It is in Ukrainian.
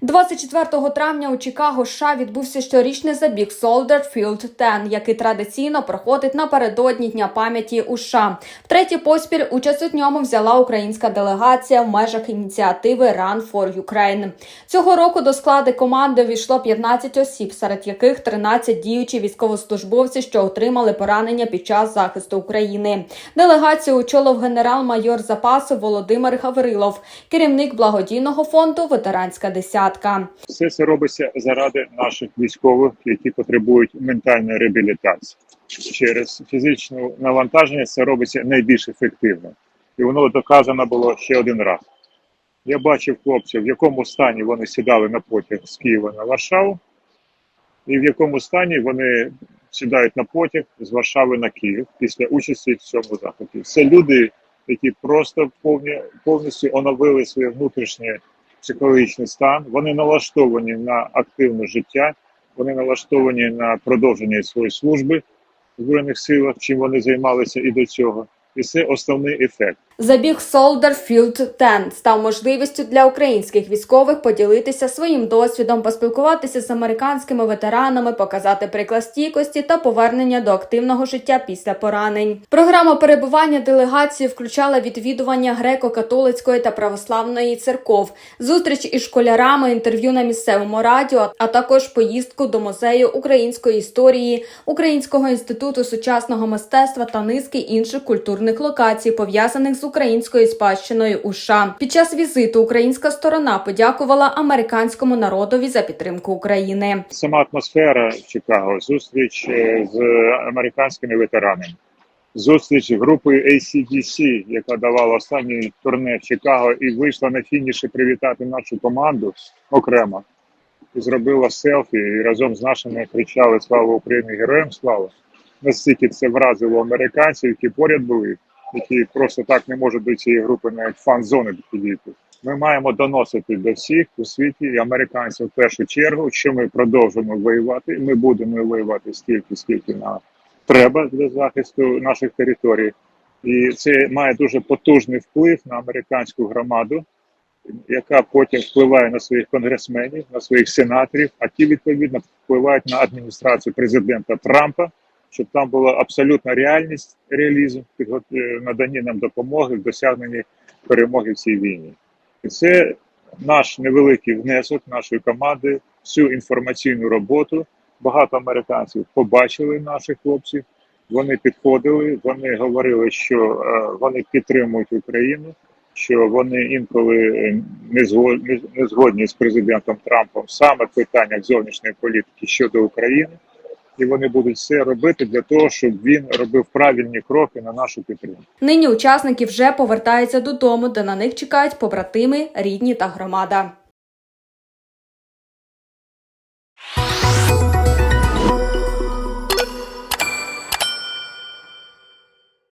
24 травня у Чикаго США відбувся щорічний забіг Soldier Field 10, який традиційно проходить напередодні Дня пам'яті у США. Втретє поспіль участь у ньому взяла українська делегація в межах ініціативи Run for Ukraine. Цього року до складу команди увійшло 15 осіб, серед яких 13 діючі військовослужбовці, що отримали поранення під час захисту України. Делегацію очолив генерал-майор запасу Володимир Гаврилов, керівник благодійного фонду Ветеранська десятка. Все це робиться заради наших військових, які потребують ментальної реабілітації. Через фізичне навантаження це робиться найбільш ефективно, і воно доказано було ще один раз. Я бачив хлопців, в якому стані вони сідали на потяг з Києва на Варшаву, і в якому стані вони сідають на потяг з Варшави на Київ після участі в цьому заході. Це люди, які просто повні, повністю оновили своє внутрішнє психологічний стан. Вони налаштовані на активне життя, вони налаштовані на продовження своєї служби в збройних силах, чим вони займалися і до цього. І це основний ефект. Забіг Soldier Field 10 став можливістю для українських військових поділитися своїм досвідом, поспілкуватися з американськими ветеранами, показати приклад стійкості та повернення до активного життя після поранень. Програма перебування делегації включала відвідування греко-католицької та православної церков, зустріч із школярами, інтерв'ю на місцевому радіо, а також поїздку до музею української історії, Українського інституту сучасного мистецтва та низки інших культурних локацій, пов'язаних з українською спадщиною у США. Під час візиту українська сторона подякувала американському народові за підтримку України. Сама атмосфера Чикаго, зустріч е, з американськими ветеранами, зустріч з групою ACDC, яка давала останнє турне в Чикаго і вийшла на фініші привітати нашу команду окремо. І зробила селфі і разом з нашими кричали Слава Україні! Героям слава! Настільки це вразило американців, які поряд були, які просто так не можуть до цієї групи навіть фан-зони підійти. Ми маємо доносити до всіх у світі і американців в першу чергу, що ми продовжуємо воювати. Ми будемо воювати стільки, скільки нам треба для захисту наших територій, і це має дуже потужний вплив на американську громаду, яка потім впливає на своїх конгресменів, на своїх сенаторів, а ті відповідно впливають на адміністрацію президента Трампа, щоб там була абсолютна реальність, реалізм е, нам допомоги в досягненні перемоги в цій війні. І це наш невеликий внесок нашої команди, всю інформаційну роботу. Багато американців побачили наших хлопців. Вони підходили, вони говорили, що е, вони підтримують Україну, що вони інколи е, не згодні з президентом Трампом саме в питаннях зовнішньої політики щодо України, і вони будуть все робити для того, щоб він робив правильні кроки на нашу підтримку. Нині учасники вже повертаються додому, де на них чекають побратими, рідні та громада.